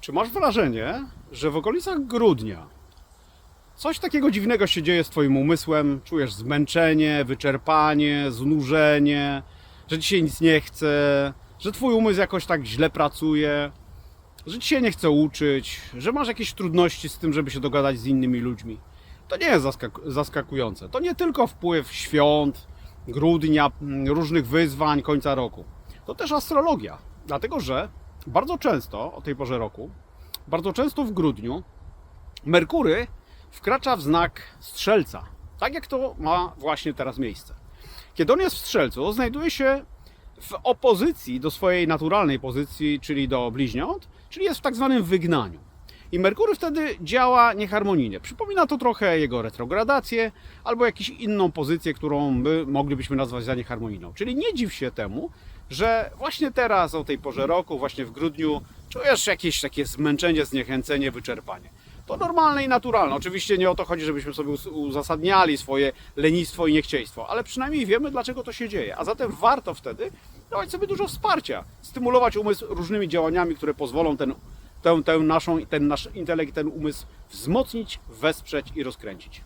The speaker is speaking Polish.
Czy masz wrażenie, że w okolicach grudnia coś takiego dziwnego się dzieje z Twoim umysłem? Czujesz zmęczenie, wyczerpanie, znużenie, że się nic nie chce, że Twój umysł jakoś tak źle pracuje, że się nie chce uczyć, że masz jakieś trudności z tym, żeby się dogadać z innymi ludźmi? To nie jest zaskak- zaskakujące. To nie tylko wpływ świąt, grudnia, mm, różnych wyzwań, końca roku. To też astrologia. Dlatego, że bardzo często o tej porze roku, bardzo często w grudniu, Merkury wkracza w znak strzelca. Tak jak to ma właśnie teraz miejsce. Kiedy on jest w strzelcu, znajduje się w opozycji do swojej naturalnej pozycji, czyli do bliźniąt, czyli jest w tak zwanym wygnaniu. I Merkury wtedy działa nieharmonijnie. Przypomina to trochę jego retrogradację albo jakąś inną pozycję, którą my moglibyśmy nazwać za nieharmonijną. Czyli nie dziw się temu, że właśnie teraz, o tej porze roku, właśnie w grudniu, czujesz jakieś takie zmęczenie, zniechęcenie, wyczerpanie. To normalne i naturalne. Oczywiście nie o to chodzi, żebyśmy sobie uzasadniali swoje lenistwo i niechcieństwo, ale przynajmniej wiemy, dlaczego to się dzieje. A zatem warto wtedy dawać sobie dużo wsparcia, stymulować umysł różnymi działaniami, które pozwolą ten, tę, tę naszą, ten nasz intelekt, ten umysł wzmocnić, wesprzeć i rozkręcić.